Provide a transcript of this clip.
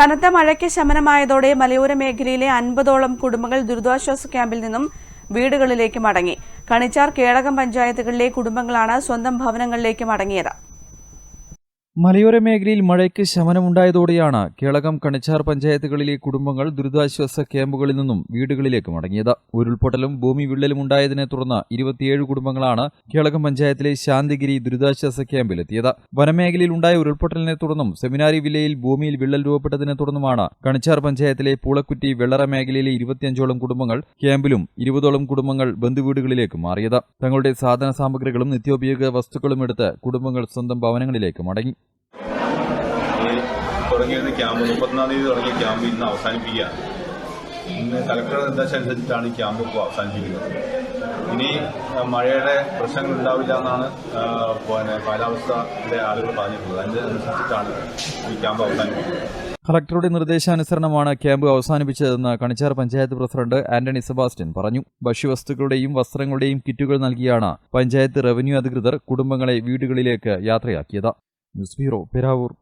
കനത്ത മഴയ്ക്ക് ശമനമായതോടെ മലയോര മേഖലയിലെ അൻപതോളം കുടുംബങ്ങൾ ദുരിതാശ്വാസ ക്യാമ്പിൽ നിന്നും വീടുകളിലേക്ക് മടങ്ങി. കണിച്ചാർ കേളകം പഞ്ചായത്തുകളിലെ കുടുംബങ്ങളാണ് സ്വന്തം ഭവനങ്ങളിലേക്ക് മടങ്ങിയത്. മലയോര മേഖലയിൽ മഴയ്ക്ക് ശമനമുണ്ടായതോടെയാണ് കേളകം കണിച്ചാർ പഞ്ചായത്തുകളിലെ കുടുംബങ്ങൾ ദുരിതാശ്വാസ ക്യാമ്പുകളിൽ നിന്നും വീടുകളിലേക്ക് മടങ്ങിയത്. ഉരുൾപൊട്ടലും ഭൂമി വിള്ളലും ഉണ്ടായതിനെ തുടർന്ന് ഇരുപത്തിയേഴ് കുടുംബങ്ങളാണ് കേളകം പഞ്ചായത്തിലെ ശാന്തിഗിരി ദുരിതാശ്വാസ ക്യാമ്പിലെത്തിയത്. വനമേഖലയിൽ ഉണ്ടായ ഉരുൾപൊട്ടലിനെ തുടർന്നും സെമിനാരി വില്ലയിൽ ഭൂമിയിൽ വിള്ളൽ രൂപപ്പെട്ടതിനെ തുടർന്നുമാണ് കണിച്ചാർ പഞ്ചായത്തിലെ പൂളക്കുറ്റി വെള്ളറ മേഖലയിലെ ഇരുപത്തിയഞ്ചോളം കുടുംബങ്ങൾ ക്യാമ്പിലും ഇരുപതോളം കുടുംബങ്ങൾ ബന്ധുവീടുകളിലേക്ക് മാറിയത്. തങ്ങളുടെ സാധന സാമഗ്രികളും നിത്യോപയോഗ വസ്തുക്കളും എടുത്ത് കുടുംബങ്ങൾ സ്വന്തം ഭവനങ്ങളിലേക്ക് മടങ്ങി. തുടങ്ങിയിരുന്ന ക്യാമ്പ് മുപ്പത്തൊന്നാം തീയതി തുടങ്ങിയ ക്യാമ്പ് ഇന്ന് അവസാനിപ്പിക്കുകയാണ്. ഇന്ന് കലക്ടറുടെ നിർദ്ദേശം അനുസരിച്ചിട്ടാണ് ഈ ക്യാമ്പ് ഇപ്പോൾ അവസാനിപ്പിക്കുന്നത് ഇനി മഴയുടെ പ്രശ്നങ്ങൾ ഉണ്ടാവില്ല എന്നാണ് പിന്നെ കാലാവസ്ഥയുടെ ആളുകൾ പറഞ്ഞിട്ടുള്ളത്. അതിനനുസരിച്ചിട്ടാണ് ഈ ക്യാമ്പ് അവസാനിപ്പിക്കുന്നത്. കളക്ടറുടെ നിർദ്ദേശാനുസരണമാണ് ക്യാമ്പ് അവസാനിപ്പിച്ചതെന്ന് കണിച്ചാർ പഞ്ചായത്ത് പ്രസിഡന്റ് ആന്റണി സെബാസ്റ്റ്യൻ പറഞ്ഞു. ഭക്ഷ്യവസ്തുക്കളുടെയും വസ്ത്രങ്ങളുടെയും കിറ്റുകൾ നൽകിയാണ് പഞ്ചായത്ത് റവന്യൂ അധികൃതർ കുടുംബങ്ങളെ വീടുകളിലേക്ക് യാത്രയാക്കിയത്. News bureau Peravoor.